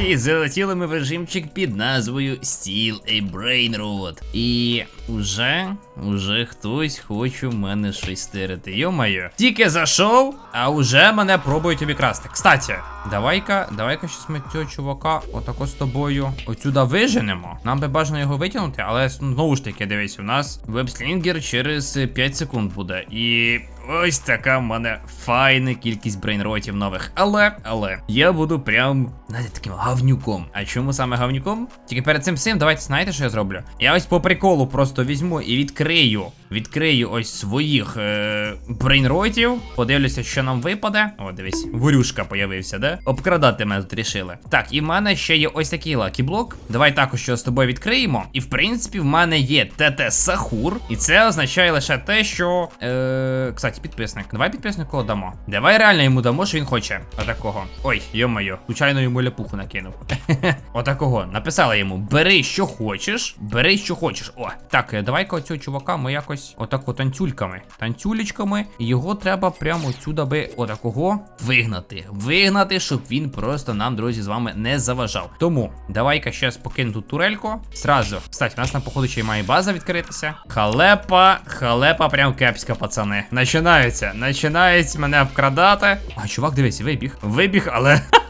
І залетіли ми в режимчик під назвою Steel a Brain Rot. І уже, уже хтось хоче в мене щось стирити. Йо-моє. Тільки зайшов, а уже мене пробують обікрасти. Кстати, давай-ка, давай-ка щось ми цього чувака отако з тобою отсюда виженемо. Нам би бажано його витягнути, але знову ж таки, дивись, у нас вебслінгер через 5 секунд буде. І ось така в мене файна кількість брейнротів нових. Але, але, я буду прям, знаєте, таким гавнюком. А чому саме гавнюком? Тільки перед цим всім, давайте знаєте, що я зроблю? Я ось по приколу просто візьму і відкрию. Відкрию ось своїх е, брейнротів. Подивлюся, що нам випаде. О, дивись, ворюшка появився, да? Обкрадати мене тут рішили. Так, і в мене ще є ось такий лакіблок. Давай також що з тобою відкриємо. І в принципі, в мене є ТТ Сахур. І це означає лише те, що. Е, кстати, підписник. Давай підписнику дамо. Давай реально йому дамо, що він хоче. Отакого. Ой, йо-моє, случайно йому ляпуху накинув. Отакого. Написала йому: бери, що хочеш, бери, що хочеш. О, так, е, давай-ка оцього чувака ми якось отако танцюльками. Танцюлечками. І його треба прямо отсюда би отакого вигнати. Вигнати, щоб він просто нам, друзі, з вами не заважав. Тому давай-ка щас покину тут турельку. Сразу. Кстати, у нас на походу ще й має база відкритися. Халепа, халепа, прям кепська, пацани. Начинаються, начинають мене обкрадати. А чувак, дивись, вибіг. Вибіг, але.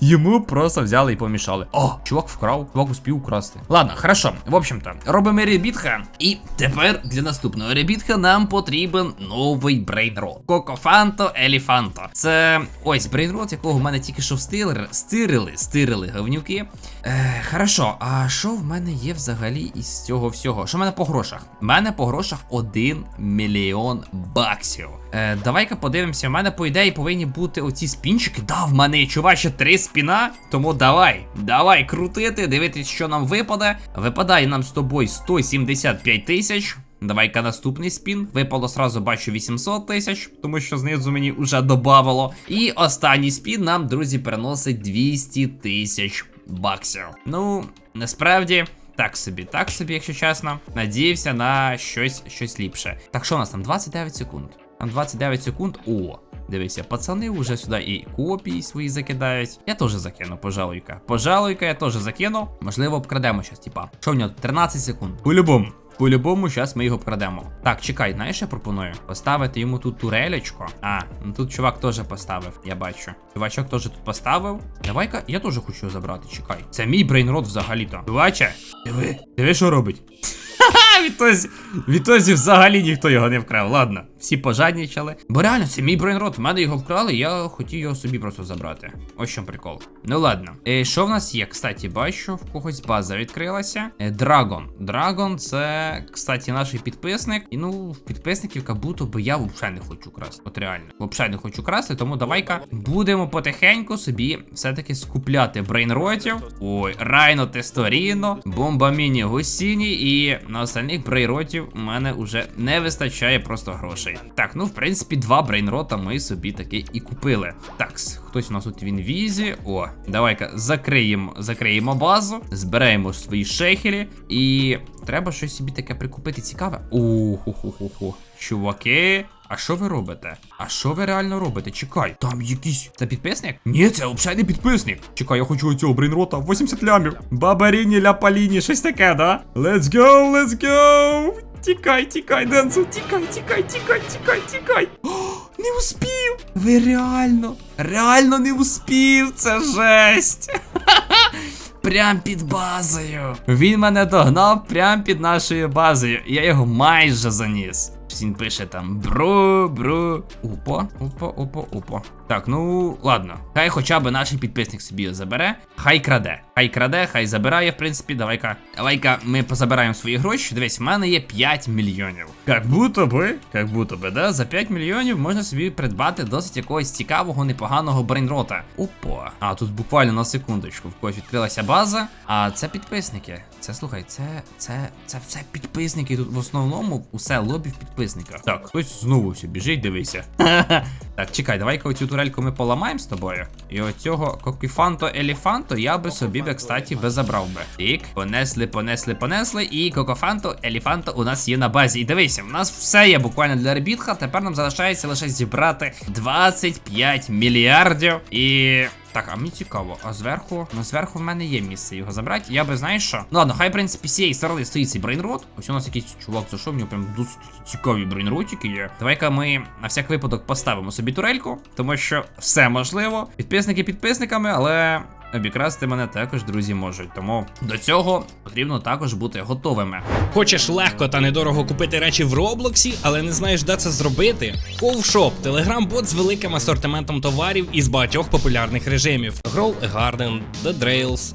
Йому просто взяли і помішали. О, чувак вкрав, чувак успів украсти. Ладно, хорошо. В общем-то, робимо ребітха. І тепер для наступного ребітха нам потрібен новий брейнрот. Кокофанто Еліфанто. Це ось брейнрот, якого в мене тільки що встирили, стирили, стирили говнюки. Е, хорошо, а що в мене є взагалі із цього всього? Що в мене по грошах? У мене по грошах 1 мільйон баксів. Е, давай-ка подивимося. У мене, по ідеї, повинні бути оці спінчики. Да, в мене є чуваче три спіна. Тому давай, давай крутити, дивитись, що нам випаде. Випадає нам з тобою 175 тисяч. Давай-ка наступний спін. Випало сразу бачу 800 тисяч, тому що знизу мені вже добавило. І останній спін нам, друзі, приносить 200 тисяч баксів. Ну, насправді. Так собі, так собі, якщо чесно. Надіявся на щось щось ліпше. Так що у нас там 29 секунд. Там 29 секунд. О, дивися, пацани вже сюди і копії свої закидають. Я теж закину, пожалуйка. Пожалуйка, я теж закину. Можливо, обкрадемо щас, типа. Що в нього? 13 секунд. По-любому. По-любому, зараз ми його вкрадемо. Так, чекай, знаєш, я пропоную? Поставити йому тут турелечко. А, ну тут чувак теж поставив, я бачу. Чувачок теж тут поставив. Давай-ка, я теж хочу забрати, чекай. Це мій брейнрот взагалі-то. Чуваче, диви, диви, що робить. Ха, відтоді, відтоді взагалі ніхто його не вкрав. Ладно, всі пожаднічали. Бо реально, це мій брейнрот. В мене його вкрали, я хотів його собі просто забрати. Ось що прикол. Ну ладно. Е, що в нас є? Кстати, бачу, в когось база відкрилася. Е, Драгон. Драгон це, кстати, наш підписник. І ну, підписників, як будто би я взагалі не хочу красти. От реально. Взагалі не хочу красти, тому давай-ка будемо потихеньку собі все-таки скупляти брейнротів. Ой, Райно Тесторіно, Бомба Міні Гусіні і на остальних брейротів у мене вже не вистачає просто грошей. Так, ну в принципі, два брейнрота ми собі таки і купили. Так, хтось у нас тут в інвізі. О, давай-ка закриємо, закриємо базу, зберемо свої шехелі і треба щось собі таке прикупити цікаве. Уху-ху-ху-ху. Чуваки. А що ви робите? А що ви реально робите? Чекай, там якийсь. Це підписник? Ні, це взагалі не підписник. Чекай, я хочу оцього брейнрота 80 лямів. Бабаріні, ляпаліні, щось таке, да? Let's go, let's go! Тікай, тікай, Денсу, тікай, тікай, тікай, тікай, тікай. Не успів! Ви реально, реально не успів! Це жесть! Прям під базою. Він мене догнав прям під нашою базою. Я його майже заніс. Він пише там бру, бру. Опа, опа, опа, опа. Так, ну ладно. Хай хоча б наш підписник собі забере. Хай краде. Хай краде, хай забирає, в принципі. Давай-ка. Давай-ка ми позабираємо свої гроші. Дивись, в мене є 5 мільйонів. Як будто би, як будто би, да? За 5 мільйонів можна собі придбати досить якогось цікавого, непоганого брейнрота. Опа. А тут буквально на секундочку в когось відкрилася база. А це підписники. Це слухай, це це, це все підписники. Тут в основному усе лобі в підписниках. Так, хтось знову все біжить, дивися. Так, чекай, давай-ка оцю турельку ми поламаємо з тобою. І оцього кокіфанто еліфанто я би собі би, кстати, би забрав би. Тік, понесли, понесли, понесли. І кокофанто еліфанто у нас є на базі. І дивися, у нас все є буквально для ребітха. Тепер нам залишається лише зібрати 25 мільярдів. І Так, а мені цікаво, а зверху, ну зверху в мене є місце його забрати. Я би знаєш що? Ну ладно, хай в принципі з цієї сторони стоїть цей брейнрот. Ось у нас якийсь чувак зайшов, в нього прям досить цікаві брейнротики є. Давай-ка ми на всяк випадок поставимо собі турельку, тому що все можливо. Підписники підписниками, але. Обікрасти мене також друзі можуть, тому до цього потрібно також бути готовими. Хочеш легко та недорого купити речі в Роблоксі, але не знаєш, де це зробити? Ковшоп телеграм-бот з великим асортиментом товарів із багатьох популярних режимів: Grow a Garden, The Drails,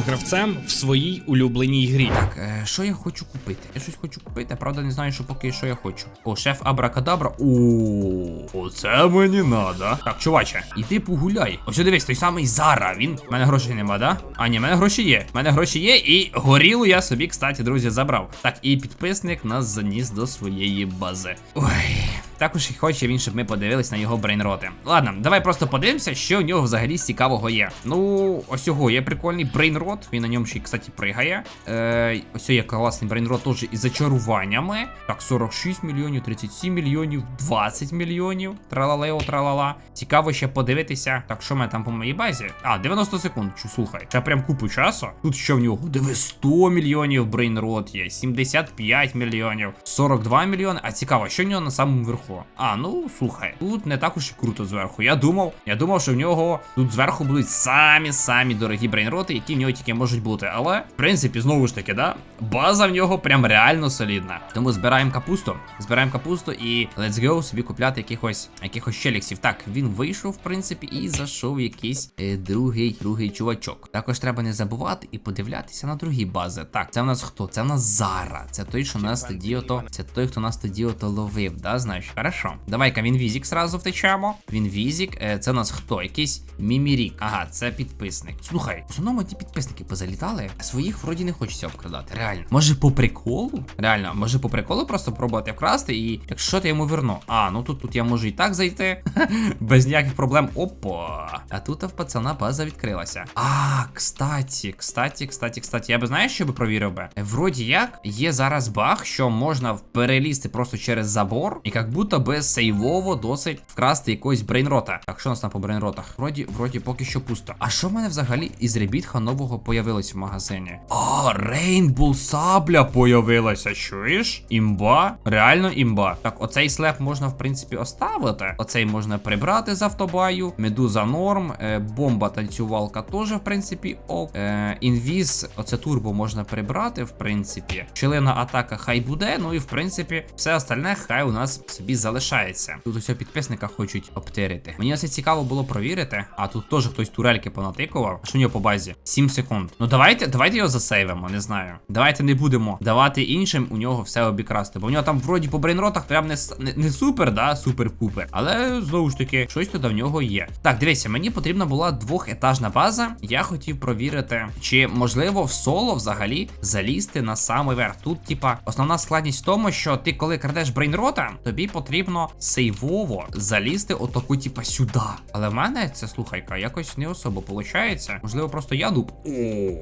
гравцем в своїй улюбленій грі. Так, е, що я хочу купити? Я щось хочу купити, правда не знаю, що поки що я хочу. О, шеф Абракадабра. О, оце мені надо. Так, чуваче, іди погуляй. Ось дивись, той самий Зара. Він. У мене грошей нема, да? А, ні, в мене гроші є. У мене гроші є, і горілу я собі, кстати, друзі, забрав. Так, і підписник нас заніс до своєї бази. Ой. Також і хоче він, щоб ми подивились на його брейнроти. Ладно, давай просто подивимося, що в нього взагалі цікавого є. Ну, ось його є прикольний брейнрот. Він на ньому ще, кстати, пригає. Е, ось є класний брейнрот теж із зачаруваннями. Так, 46 мільйонів, 37 мільйонів, 20 мільйонів. Тралалео, тралала. Цікаво ще подивитися. Так, що мене там по моїй базі? А, 90 секунд. Чу, слухай. Ще прям купу часу. Тут що в нього? Диви 100 мільйонів брейнрот є, 75 мільйонів, 42 мільйони. А цікаво, що в нього на самому верху? А, ну слухай, тут не так уж і круто зверху. Я думав, я думав, що в нього тут зверху будуть самі-самі дорогі брейнроти, які в нього тільки можуть бути. Але, в принципі, знову ж таки, да, база в нього прям реально солідна. Тому збираємо капусту, збираємо капусту і let's go собі купляти якихось якихось челіксів. Так, він вийшов, в принципі, і зайшов якийсь е, другий, другий чувачок. Також треба не забувати і подивлятися на другі бази. Так, це в нас хто? Це в нас Зара. Це той, що нас тоді ото. Це той, хто нас тоді ото ловив, да, знаєш? Хорошо. Давай-ка він візік сразу втечемо. Він візік. Е, це у нас хто? Якийсь мімірік. Ага, це підписник. Слухай, в основному ті підписники позалітали, а своїх вроді не хочеться обкрадати. Реально. Може по приколу? Реально, може по приколу просто пробувати вкрасти, і якщо ти йому верну. А, ну тут тут я можу і так зайти. Без ніяких проблем. Опа. А тут в пацана база відкрилася. А, кстати, кстати, кстати, кстати, я би знаєш, що би провірив би? Е, Вроді як є зараз баг, що можна перелізти просто через забор, і як будто би сейвово досить вкрасти якогось брейнрота. Так, що у нас там по брейнротах? Вроді, вроді поки що пусто. А що в мене взагалі із ребітха нового появилось в магазині? О, Рейнбул сабля появилася. Чуєш? Імба? Реально імба. Так, оцей слеп можна, в принципі, оставити. Оцей можна прибрати з автобаю. Медуза норм. Е, бомба танцювалка теж, в принципі, ок. Е, інвіз, оце турбо можна прибрати, в принципі. Щелина атака хай буде. Ну і в принципі, все остальне хай у нас собі залишається. Тут усе підписника хочуть обтерити. Мені оце цікаво було провірити. А тут теж хтось турельки понатикував. Що в нього по базі? 7 секунд. Ну давайте, давайте його засейвимо, не знаю. Давайте не будемо давати іншим у нього все обікрасти. Бо в нього там вроді по брейнротах прям не, не, не супер, да, супер-пупер. Але знову ж таки, щось тут в нього є. Так, дивіться, мені потрібна була двохетажна база. Я хотів провірити, чи можливо в соло взагалі залізти на самий верх. Тут, типа, основна складність в тому, що ти, коли крадеш брейнрота, тобі потрібно сейвово залізти отаку, типа, сюди. Але в мене це слухайка, якось не особо виходить. Можливо, просто я дуб. О,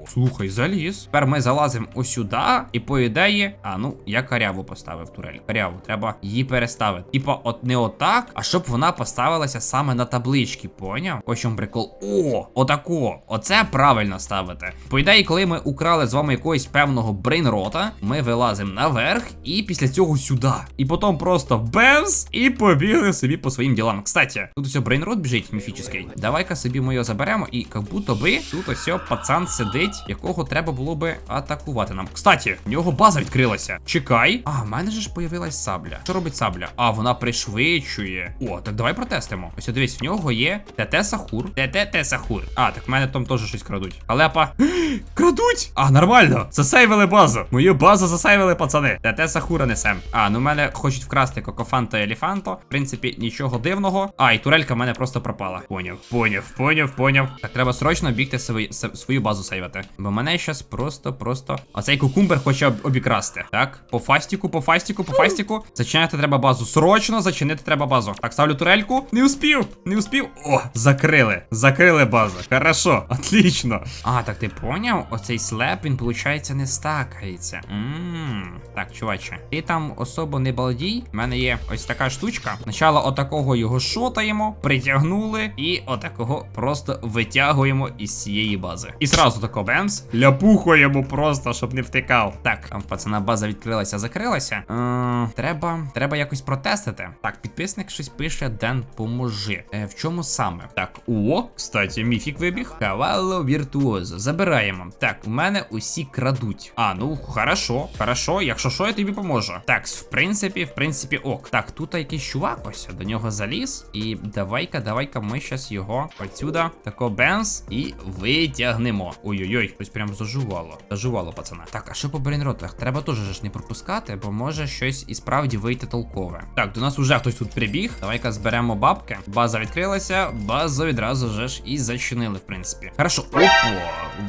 слухай, заліз. Тепер ми залазимо ось сюди, і по ідеї, а ну, я каряву поставив турель. Каряву, треба її переставити. Типа, от не отак, а щоб вона поставилася саме на таблички, поняв? Ось чому прикол. О, отако. Оце правильно ставити. По ідеї, коли ми украли з вами якогось певного брейнрота, ми вилазимо наверх і після цього сюди. І потім просто бемс і побігли собі по своїм ділам. Кстати, тут ось брейнрот біжить міфічний. Давай-ка собі ми його заберемо, і як будто би тут ось пацан сидить, якого треба було би атакувати нам. Кстати, в нього база відкрилася. Чекай. А, в мене же ж появилась сабля. Що робить сабля? А, вона пришвидшує. О, так давай протестимо. Ось дивись, в нього є ТТ Сахур. ТТ Сахур. А, так в мене там теж щось крадуть. Халепа. Крадуть! А, нормально. Засейвили базу. Мою базу засейвили, пацани. ТТ Сахура несем. А, ну в мене хочуть вкрасти кокофан елефанто, елефанто. В принципі, нічого дивного. А, і турелька в мене просто пропала. Поняв, поняв, поняв, поняв. Так, треба срочно бігти свої, свою базу сейвати. Бо мене щас просто, просто. Оцей кукумбер хоче обікрасти. Так, по фастіку, по фастіку, по фастіку. Зачиняти треба базу. Срочно зачинити треба базу. Так, ставлю турельку. Не успів, не успів. О, закрили. Закрили базу. Хорошо, отлично. А, так ти поняв? Оцей слеп, він, виходить, не стакається. Ммм. Так, чуваче, ти там особо не балдій. У мене є ось така штучка. Спочатку отакого його шотаємо, притягнули, і отакого просто витягуємо із цієї бази. І зразу тако бемс, ляпухуємо просто, щоб не втикав. Так, там пацана база відкрилася, закрилася. Е, треба, треба якось протестити. Так, підписник щось пише, Ден, поможи. Е, в чому саме? Так, о, кстати, міфік вибіг. Кавало віртуозо. Забираємо. Так, у мене усі крадуть. А, ну хорошо, хорошо. Якщо що, я тобі поможу. Так, в принципі, в принципі, ок. Так, тут якийсь чувак ось до нього заліз. І давай-ка, давай-ка ми щас його отсюда, тако бенз, і витягнемо. Ой-ой-ой, щось прям зажувало. Зажувало, пацана. Так, а що по брейнротах? Треба теж ж не пропускати, бо може щось і справді вийти толкове. Так, до нас уже хтось тут прибіг. Давай-ка зберемо бабки. База відкрилася, базу відразу же ж і зачинили, в принципі. Хорошо. Опа,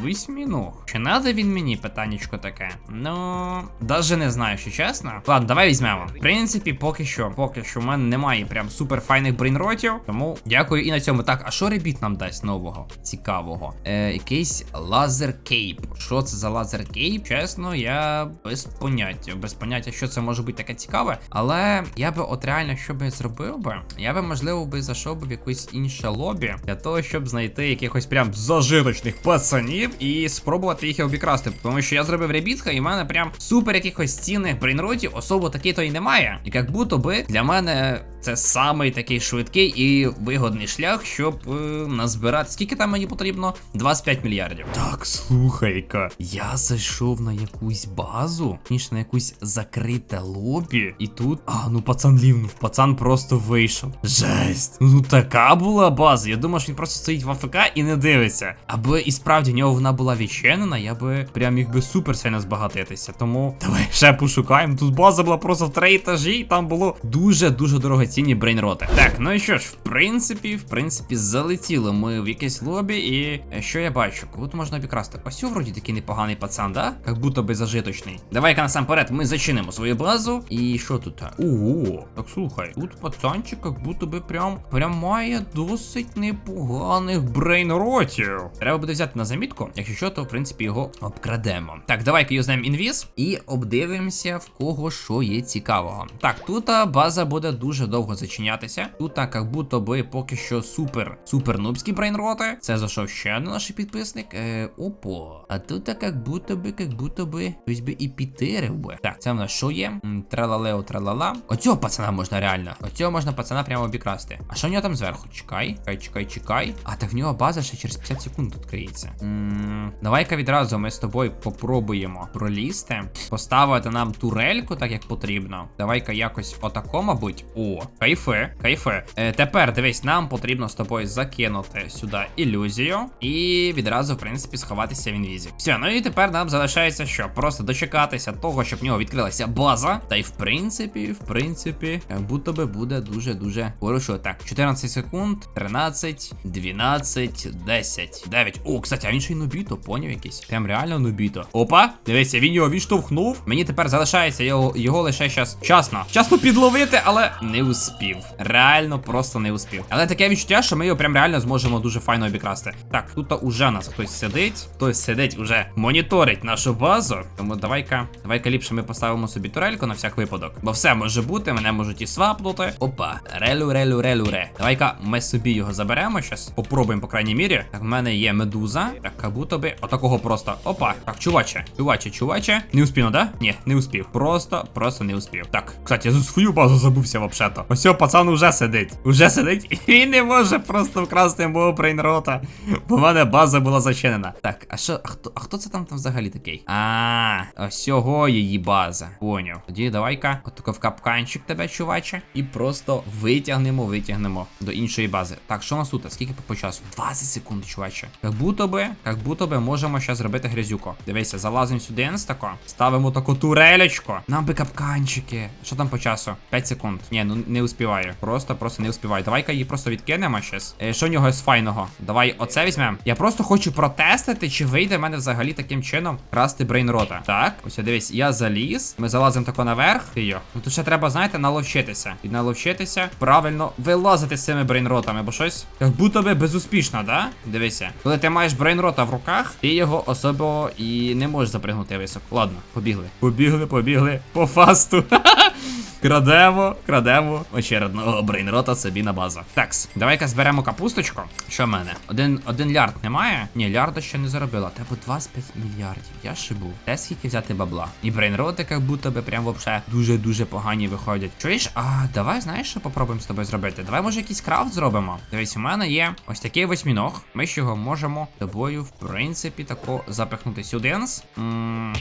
восьміног. Чи надо він мені питаннячко таке? Ну, даже не знаю, що чесно. Ладно, давай візьмемо. В принципі, поки що, поки що в мене немає прям супер файних брейнротів. Тому дякую і на цьому. Так, а що ребіт нам дасть нового? Цікавого. Е, якийсь лазер кейп. Що це за лазер кейп? Чесно, я без поняття. Без поняття, що це може бути таке цікаве. Але я би от реально що би зробив би, я би можливо би зайшов би в якусь інше лобі для того, щоб знайти якихось прям зажиточних пацанів і спробувати їх обікрасти. Тому що я зробив ребітка, і в мене прям супер якихось цінних брейнротів особо такий то і немає. І як будто би для мене це самий такий швидкий і вигодний шлях, щоб е, назбирати. Скільки там мені потрібно? 25 мільярдів. Так, слухай-ка, я зайшов на якусь базу, ніж на якусь закрите лобі, і тут. А, ну пацан лівнув, пацан просто вийшов. Жесть. Ну така була база. Я думав, що він просто стоїть в АФК і не дивиться. Аби і справді в нього вона була відчинена, я би прям міг би супер сильно збагатитися. Тому давай ще пошукаємо. Тут база була просто в три етажі, і там було дуже-дуже дорогоцінні брейнроти. Так, ну і що ж, в принципі, в принципі, залетіли ми в якесь лобі, і е, що я бачу? Кого тут можна обікрасти? Ось вроді такий непоганий пацан, да? Як будто би зажиточний. Давай-ка насамперед ми зачинимо свою базу. І що тут? Ого, так слухай, тут пацанчик, як будто би прям прям має досить непоганих брейнротів. Треба буде взяти на замітку, якщо що, то в принципі його обкрадемо. Так, давай-ка юзнемо інвіз і обдивимося, в кого що є цікавого. Так, тут база буде дуже довго зачинятися. Тут а, як будто би поки що супер супер нубські брейнроти. Це зайшов ще один наш підписник. Е, опо. А тут а, як будто би, як будто би хтось би і підтирив би. Так, це в нас що є? Тралалео, тралала. Оцього пацана можна реально. Оцього можна пацана прямо обікрасти. А що в нього там зверху? Чекай, чекай, чекай, чекай. А так в нього база ще через 50 секунд відкриється. Давай-ка відразу ми з тобою попробуємо пролізти, поставити нам турельку, так як потрібно. Давай-ка якось отако, мабуть. О, кайфе, кайфе. Е, тепер дивись, нам потрібно з тобою закинути сюди ілюзію і відразу, в принципі, сховатися в інвізі. Все, ну і тепер нам залишається що? Просто дочекатися того, щоб в нього відкрилася база. Та й в принципі, в принципі, як будто би буде дуже-дуже хорошо. Так, 14 секунд, 13, 12, 10, 9. О, кстати, а він ще й нубіто, поняв якийсь. Прям реально нубіто. Опа, дивися, він його відштовхнув. Мені тепер залишається його, його лише щас часно. Часно підловити, але не успів. Реально просто не успів. Але таке відчуття, що ми його прям реально зможемо дуже файно обікрасти. Так, тут уже нас хтось сидить, хтось сидить уже моніторить нашу базу. Тому давай-ка, давай-ка ліпше ми поставимо собі турельку на всяк випадок. Бо все може бути, мене можуть і свапнути. Опа, релю, релю, релю, ре. Давай-ка ми собі його заберемо щас. Попробуємо, по крайній мірі. Так, в мене є медуза. Так, як будто би отакого просто. Опа. Так, чуваче, чуваче, чуваче. Не успів, да? Ні, не успів. Просто, просто не успів. Так, кстати, я за свою базу забувся вообще-то. Ось пацан уже сидить. Уже сидить, і не може просто вкрасти мого брейнрота. Бо в мене база була зачинена. Так, а що, а хто, а хто це там, там взагалі такий? А, ось цього її база. Поняв. Тоді давай-ка, отако в капканчик тебе, чуваче, і просто витягнемо, витягнемо до іншої бази. Так, що у нас тут? Скільки по часу? 20 секунд, чуваче. Як будто би, як будто би можемо зараз зробити грязюко. Дивися, залазимо сюди інстако, ставимо таку турелечку. Нам би капканчики. Що там по часу? 5 секунд. Ні, ну не успіваю. Просто, просто не успіваю. Давай-ка її просто відкинемо щас. Е, що в нього з файного? Давай оце візьмемо. Я просто хочу протестити, чи вийде в мене взагалі таким чином красти брейнрота. Так, ось дивись, я заліз. Ми залазимо тако наверх. Йо. Ну тут ще треба, знаєте, наловчитися. І наловчитися правильно вилазити з цими брейнротами, бо щось як будто би безуспішно, да? Дивися. Коли ти маєш брейнрота в руках, ти його особо і не можеш запригнути високо. Ладно, побігли. Побігли, побігли. По фасту. Крадемо, крадемо очередного брейнрота собі на базу. Такс, давай-ка зберемо капусточку. Що в мене? Один, один лярд немає? Ні, лярда ще не заробила. Треба 25 мільярдів. Я шибу. Де скільки взяти бабла? І брейнроти, як будто би прям вообще дуже-дуже погані виходять. Чуєш? А давай знаєш, що попробуємо з тобою зробити? Давай, може, якийсь крафт зробимо. Дивись, у мене є ось такий восьміног. Ми з його можемо тобою, в принципі, тако запихнути сюди.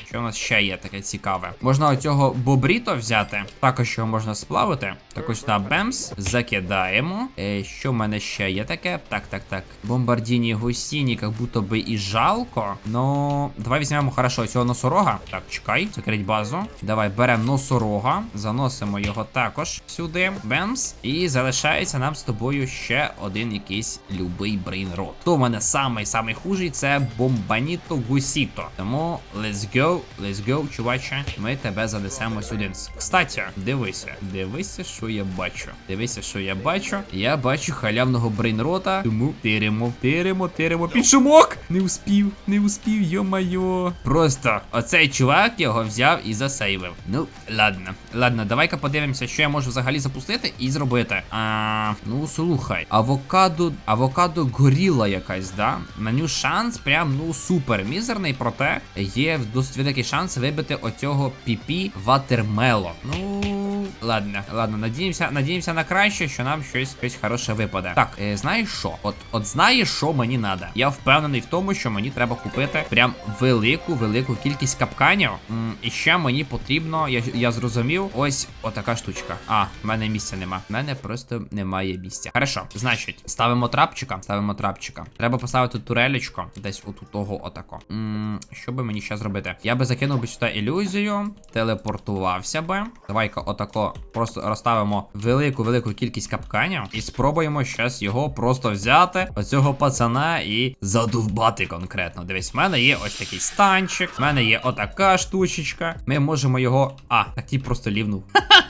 Що у нас ще є таке цікаве? Можна оцього бобріто взяти. Також його можна сплавити. Так ось на бемс. Закидаємо. Е, що в мене ще є таке? Так, так, так. Бомбардіні гусіні, як будто би і жалко. Ну, давай візьмемо хорошо цього носорога. Так, чекай, закрить базу. Давай беремо носорога, заносимо його також сюди. Бемс. І залишається нам з тобою ще один якийсь любий брейнрот. То в мене самий самий хужий це бомбаніто гусіто. Тому let's go, let's go, чуваче. Ми тебе занесемо сюди. Кстати, дивися, дивися, що я бачу. Дивися, що я бачу. Я бачу халявного брейнрота. Тому тиримо, тиримо, тиримо. Під шумок! Не успів, не успів, йо-майо. Просто оцей чувак його взяв і засейвив. Ну, ладно, ладно, давай-ка подивимося, що я можу взагалі запустити і зробити. А, ну слухай, авокадо, авокадо горіла якась, да? На ню шанс прям ну супер мізерний, проте є досить великий шанс вибити оцього піпі ватермело. Ну. Ладно, ладно, надіємося, надіємося на краще, що нам щось щось хороше випаде. Так, е, знаєш що? От, от знаєш, що мені треба. Я впевнений в тому, що мені треба купити прям велику, велику кількість капканів. М, і ще мені потрібно, я, я зрозумів, ось отака штучка. А, в мене місця нема. В мене просто немає місця. Хорошо, значить, ставимо трапчика, ставимо трапчика. Треба поставити турелечко десь от у того отако. М, що би мені ще зробити? Я би закинув би сюди ілюзію, телепортувався би. Давай-ка отако просто розставимо велику велику кількість капканів і спробуємо щас його просто взяти, оцього пацана і задовбати конкретно. Дивись, в мене є ось такий станчик, в мене є отака штучечка. Ми можемо його. А, так ті просто лівнув.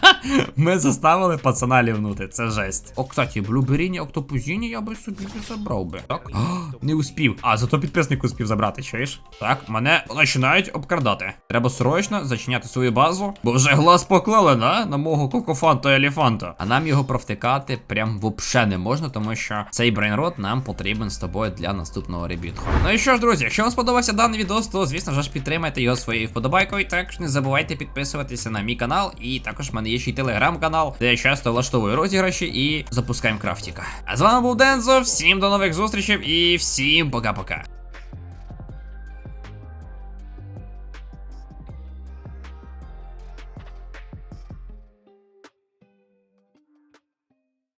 Ми заставили пацана лівнути, це жесть. О, кстати, блюберіні, октопузіні я би собі забрав би. Так? А, не успів. А, зато підписник успів забрати, чуєш? Так, мене починають обкрадати. Треба срочно зачиняти свою базу, бо вже глаз поклали, на, на мого кокофанта еліфанта. А нам його провтикати прям вообще не можна, тому що цей брейнрот нам потрібен з тобою для наступного ребітху. Ну і що ж, друзі, якщо вам сподобався даний відос, то звісно ж підтримайте його своєю вподобайкою. Також не забувайте підписуватися на мій канал. І також в мене є ще й телеграм-канал, де я часто влаштовую розіграші і запускаємо крафтіка. А з вами був Дензо. Всім до нових зустрічей і всім пока-пока.